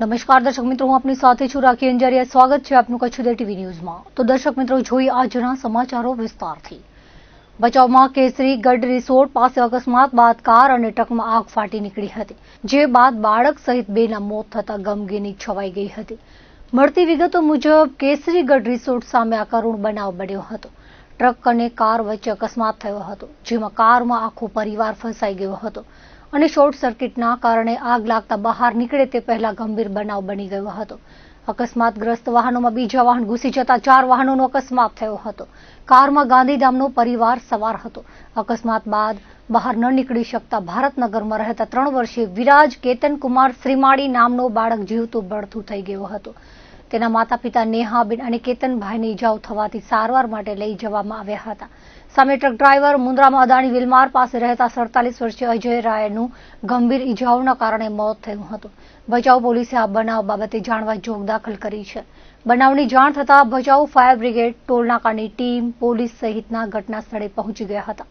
નમસ્કાર, દર્શક મિત્રો, હું આપની સાથે છું રાખી અંજારિયા. સ્વાગત છે આપનું કચ્છ ટીવી ન્યૂઝમાં. તો દર્શક મિત્રો, જોઈએ આજના સમાચારો વિસ્તારથી. ભચાઉમાં કેસરી ગઢ રિસોર્ટ પાસે અકસ્માત બાદ કાર અને ટ્રકમાં આગ ફાટી નીકળી હતી, જે બાદ બાળક સહિત બેના મોત થતા ગમગીની છવાઈ ગઈ હતી. મળતી વિગતો મુજબ, કેસરી ગઢ રિસોર્ટ સામે આ કરુણ બનાવ બન્યો હતો. ટ્રક અને કાર વચ્ચે અકસ્માત થયો હતો, જેમાં કારમાં આખો પરિવાર ફસાઈ ગયો હતો અને શોર્ટ સર્કિટના કારણે આગ લાગતા બહાર નીકળે તે પહેલા ગંભીર બનાવ બની ગયો હતો. અકસ્માતગ્રસ્ત વાહનોમાં બીજા વાહન ઘૂસી જતા ચાર વાહનોનો અકસ્માત થયો હતો. કારમાં ગાંધીધામનો પરિવાર સવાર હતો. અકસ્માત બાદ બહાર ન નીકળી શકતા ભારતનગરમાં રહેતા ત્રણ વર્ષીય વિરાજ કેતનકુમાર શ્રીમાળી નામનો બાળક જીવતું બળથું થઈ ગયો હતો. તેના માતા પિતા નેહાબેન અને કેતનભાઈને ઈજાઓ થવાથી સારવાર માટે લઈ જવામાં આવ્યા હતા. સામે ટ્રક ડ્રાઈવર મુન્દ્રામાં અદાણી વિલમાર પાસે રહેતા સડતાલીસ વર્ષીય અજય રાયનું ગંભીર ઈજાઓના કારણે મોત થયું હતું. ભચાઉ પોલીસે આ બનાવ બાબતે જાણવા જોગ દાખલ કરી છે. બનાવની જાણ થતાં ભચાઉ ફાયર બ્રિગેડ ટોલનાકાની ટીમ પોલીસ સહિતના ઘટના સ્થળે પહોંચી ગયા હતા.